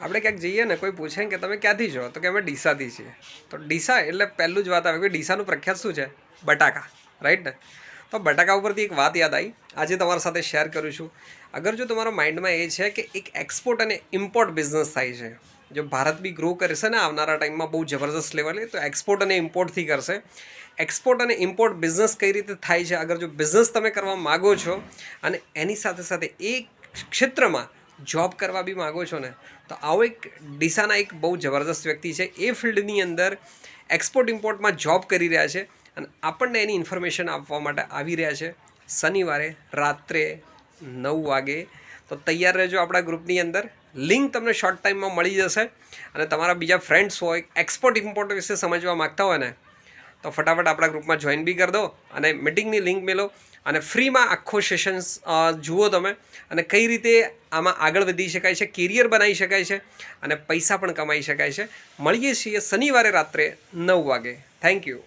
આપણે ક્યાંક જઈએ ને, કોઈ પૂછે કે તમે ક્યાંથી છો, તો કે અમે ડીસાથી છીએ. તો ડીસા એટલે પહેલું જ વાત આવે કે ડીસાનું પ્રખ્યાત શું છે? બટાકા રાઈટ ને? તો બટાકા ઉપરથી એક વાત યાદ આવી, આજે તમારા સાથે શેર કરું છું. અગર જો તમારા માઇન્ડમાં એ છે કે એક એક્સપોર્ટ અને ઇમ્પોર્ટ બિઝનેસ થાય છે, જો ભારત બી ગ્રો કરશે ને આવનારા ટાઈમમાં બહુ જબરદસ્ત લેવલે તો એક્સપોર્ટ અને ઇમ્પોર્ટથી કરશે. એક્સપોર્ટ અને ઇમ્પોર્ટ બિઝનેસ કઈ રીતે થાય છે? અગર જો બિઝનેસ તમે કરવા માગો છો, અને એની સાથે સાથે એ ક્ષેત્રમાં જોબ કરવા બી માગો છો ને, તો આવો એક ડીસાના એક બહુ જબરદસ્ત વ્યક્તિ છે. એ ફિલ્ડની અંદર એક્સપોર્ટ ઇમ્પોર્ટમાં જોબ કરી રહ્યા છે અને આપણને એની ઇન્ફોર્મેશન આપવા માટે આવી રહ્યા છે. શનિવારે રાત્રે નવ વાગે. તો તૈયાર રહેજો આપણા ગ્રુપની અંદર. લિંક તમને શોર્ટ ટાઈમમાં મળી જશે અને તમારા બીજા ફ્રેન્ડ્સ હોય એક્સપોર્ટ ઇમ્પોર્ટ વિશે સમજવા માગતા હોય ને તો ફટાફટ આપણા ગ્રુપમાં જોઈન બી કરી દો અને મિટિંગની લિંક મેલો અને ફ્રીમાં આખો સેશન્સ જુઓ તમે અને કઈ રીતે આમાં આગળ વધી શકાય છે કેરિયર બનાવી શકાય છે અને પૈસા પણ કમાઈ શકાય છે. મળીએ છીએ શનિવારે રાત્રે નવ વાગે. Thank you